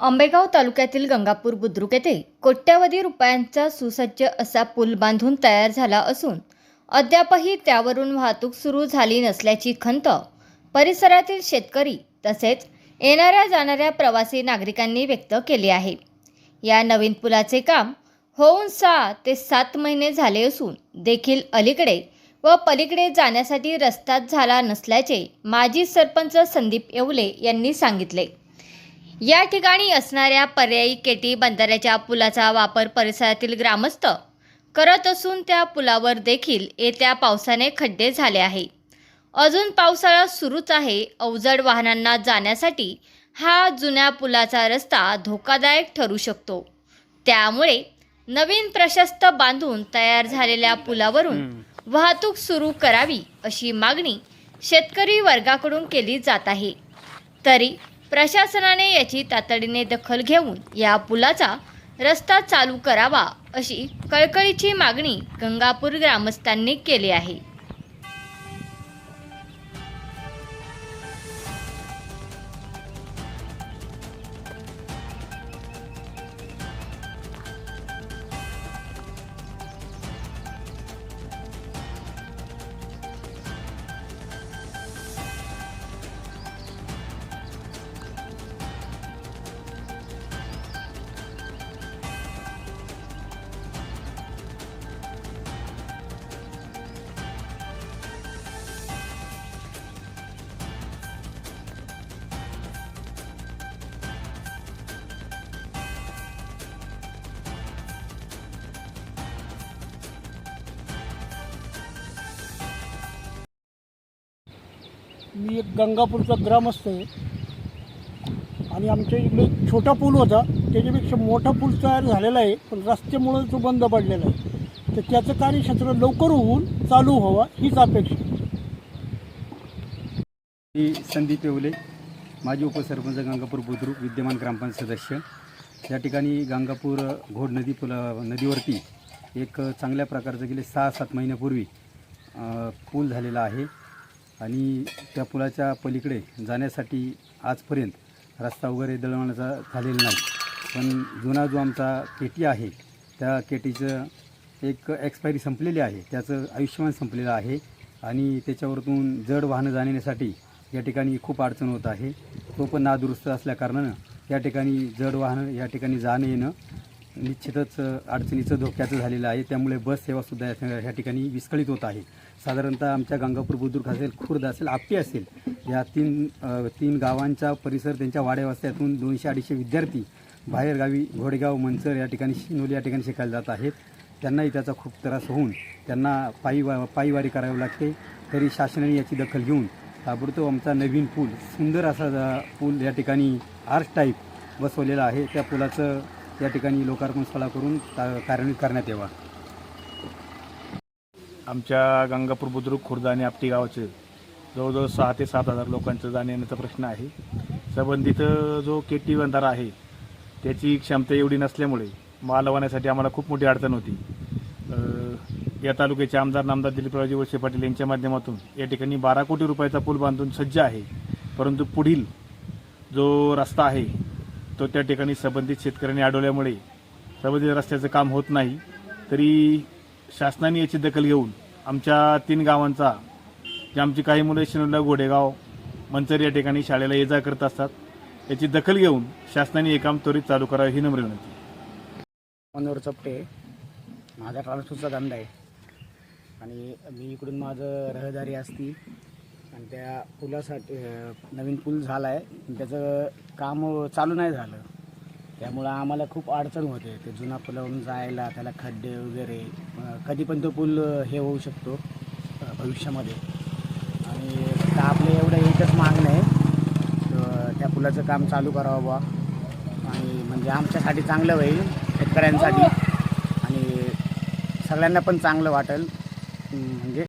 आंबेगाव तालुक्यातील गंगापूर बुद्रुक येथे कोट्यवधी रुपयांचा सुसज्ज असा पूल बांधून तयार झाला असून अद्यापही त्यावरून वाहतूक सुरू झाली नसल्याची खंत परिसरातील शेतकरी तसेच येणाऱ्या जाणाऱ्या प्रवासी नागरिकांनी व्यक्त केली आहे. या नवीन पुलाचे काम होऊन सहा ते सात महिने झाले असून देखील अलीकडे व पलीकडे जाण्यासाठी रस्ताच झाला नसल्याचे माजी सरपंच संदीप येवले यांनी सांगितले. या ठिकाणी असणाऱ्या पर्यायी केटी बंधाऱ्याच्या पुलाचा वापर परिसरातील ग्रामस्थ करत असून त्या पुलावर देखील येत्या पावसाने खड्डे झाले आहे. अजून पावसाळा सुरूच आहे. अवजड वाहनांना जाण्यासाठी हा जुन्या पुलाचा रस्ता धोकादायक ठरू शकतो. त्यामुळे नवीन प्रशस्त बांधून तयार झालेल्या पुलावरून वाहतूक सुरू करावी अशी मागणी शेतकरी वर्गाकडून केली जात आहे. तरी प्रशासनाने याची तातडीने दखल घेऊन या पुलाचा रस्ता चालू करावा अशी कळकळीची मागणी गंगापूर ग्रामस्थांनी केली आहे. मी एक गंगापूरचा ग्रामस्थ आहे. आणि आमच्या इकडे एक छोटा पूल होता. त्याच्यापेक्षा मोठा पूल तयार झालेला आहे पण रस्त्यामुळं तो बंद पडलेला आहे. तर त्याचं कार्यक्षेत्र लवकर होऊन चालू व्हावा हीच अपेक्षा मी संदीप येवले माजी उपसरपंच गंगापूर बुद्रुक विद्यमान ग्रामपंचायत सदस्य. या ठिकाणी गंगापूर घोड नदी पुला नदीवरती एक चांगल्या प्रकारचं गेले सहा सात महिन्यापूर्वी पूल झालेला आहे. आणि त्या पुलाच्या पलीकडे जाण्यासाठी आजपर्यंत रस्ता वगैरे दळवण्याचा झालेला नाही. पण जुना जो आमचा केटी आहे त्या केटीचं एक एक्सपायरी संपलेली आहे. त्याचं आयुष्यमान संपलेलं आहे आणि त्याच्यावरतून जड वाहनं जाण्यासाठी या ठिकाणी खूप अडचण होत आहे. तो पण नादुरुस्त असल्याकारणानं या ठिकाणी जड वाहनं या ठिकाणी जाणं येणं निश्चितच अडचणीचं धोक्याचं झालेलं आहे. त्यामुळे बस सेवासुद्धा या या ठिकाणी विस्कळीत होत आहे. साधारणतः आमच्या गंगापूर बुद्रुक असेल खुर्द असेल आपटी असेल या तीन तीन गावांचा परिसर त्यांच्या वाड्यावस्त्यातून दोनशे अडीचशे विद्यार्थी बाहेरगावी घोडेगाव मंचर या ठिकाणी शिनोली या ठिकाणी शिकायला जात आहेत. त्यांनाही त्याचा खूप त्रास होऊन त्यांना पायी वा पायीवारी करावी लागते. तरी शासनाने याची दखल घेऊन ताबडतोब आमचा नवीन पूल सुंदर असा पूल या ठिकाणी आर्च टाईप बसवलेला आहे. त्या पुलाचं या ठिकाणी लोकार्पण स्थळा करून कार्यान्वित करण्यात यावा. आमच्या गंगापूर बुद्रुक खुर्द आणि आपटी गावाचे जवळजवळ सहा ते सात हजार लोकांचं जाण्या येण्याचा प्रश्न आहे. संबंधित जो के टी बंधारा आहे त्याची क्षमता एवढी नसल्यामुळे माल वाहण्यासाठी आम्हाला खूप मोठी अडचण होती. या तालुक्याचे आमदार नामदार दिलीपरावजी वळसे पाटील यांच्या माध्यमातून या ठिकाणी बारा कोटी रुपयाचा पूल बांधून सज्ज आहे. परंतु पुढील जो रस्ता आहे तो त्या ठिकाणी संबंधित शेतकऱ्यांनी अडवल्यामुळे संबंधित रस्त्याचं काम होत नाही. तरी शासनाने याची दखल घेऊन आमच्या तीन गावांचा जे आमची काही मुलं शिनोला घोडेगाव मंचर या ठिकाणी शाळेला ये जा करत असतात याची दखल घेऊन शासनाने हे काम त्वरित चालू करावे ही नम्र विनंती. मनोहर चपटे माझा ट्रान्सपोर्टचा धंदा आहे. आणि मी इकडून माझं रहदारी असती आणि त्या पुलासाठी नवीन पूल झाला आहे त्याचं काम चालू नाही झालं. त्यामुळं आम्हाला खूप अडचण होते ते जुना पुलावरून जायला त्याला खड्डे वगैरे कधी पण तो पूल हे होऊ शकतो भविष्यामध्ये. आणि फक्त आपलं एवढं एकच मागणं आहे तर त्या पुलाचं काम चालू करावं बा आणि म्हणजे आमच्यासाठी चांगलं होईल शेतकऱ्यांसाठी. आणि सगळ्यांना पण चांगलं वाटेल म्हणजे